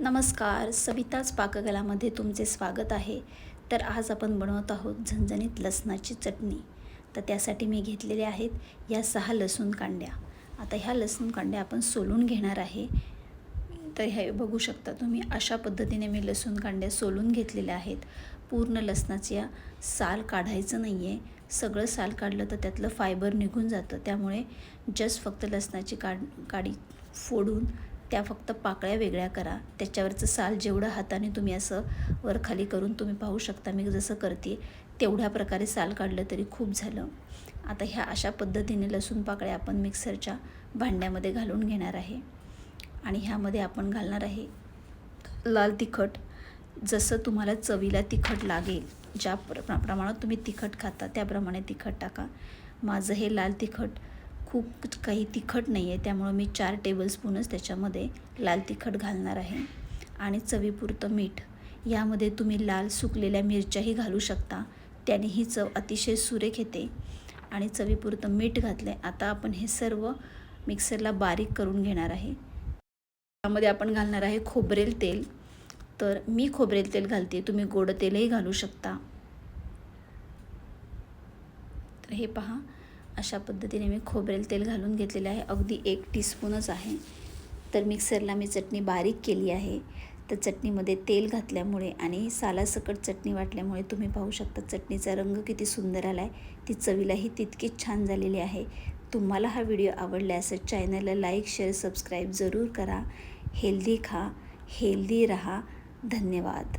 नमस्कार सविताच पाककलामध्ये तुमचे स्वागत आहे. तर आज आपण बनवत आहोत झणझणीत लसणाची चटणी. तर त्यासाठी मी घेतलेल्या आहेत या सहा लसूण कांड्या. आता ह्या लसूण कांड्या आपण सोलून घेणार आहे. तर हे बघू शकता तुम्ही अशा पद्धतीने मी लसूण कांड्या सोलून घेतलेल्या आहेत. पूर्ण लसणाच्या साल काढायचं नाही आहे सगळं साल काढलं तर त्यातलं फायबर निघून जातं. त्यामुळे जस्ट फक्त लसणाची काढ काडी फोडून त्या फक्त पाकळ्या वेगळ्या करा. त्याच्यावरचं साल जेवढं हाताने तुम्ही असं वर खाली करून तुम्ही पाहू शकता. मी जसं करते तेवढ्या प्रकारे साल काढलं तरी खूप झालं. आता ह्या अशा पद्धतीने लसूण पाकळ्या आपण मिक्सरच्या भांड्यामध्ये घालून घेणार आहे. आणि ह्यामध्ये आपण घालणार आहे लाल तिखट. जसं तुम्हाला चवीला तिखट लागेल ज्या प्र प्रमाणात तुम्ही तिखट खाता त्याप्रमाणे तिखट टाका. माझं हे लाल तिखट खूप काही तिखट नाही आहे त्यामुळं मी चार टेबलस्पूनच त्याच्यामध्ये लाल तिखट घालणार आहे. आणि चवीपुरतं मीठ. यामध्ये तुम्ही लाल सुकलेल्या मिरच्याही घालू शकता. त्याने ही चव अतिशय सुरेख येते. आणि चवीपुरतं मीठ घातलं आहे आता आपण हे सर्व मिक्सरला बारीक करून घेणार आहे. त्यामध्ये आपण घालणार आहे खोबरेल तेल. तर मी खोबरेल तेल घालते तुम्ही गोड तेलही घालू शकता. तर हे पहा. अशा पद्धतीने मी खोबरेल तेल घालून घेतलेलं आहे. अगदी एक टीस्पूनच आहे. तर मिक्सरला मी चटणी बारीक केली आहे. तर चटणीमध्ये तेल घातल्यामुळे आणि सालासकट चटणी वाटल्यामुळे तुम्ही पाहू शकता चटणीचा रंग किती सुंदर आला आहे ती चवीलाही तितकीच छान झालेली आहे. तुम्हाला हा व्हिडिओ आवडल्यास चॅनलला लाईक शेअर सबस्क्राईब जरूर करा. हेल्दी खा हेल्दी रहा. धन्यवाद.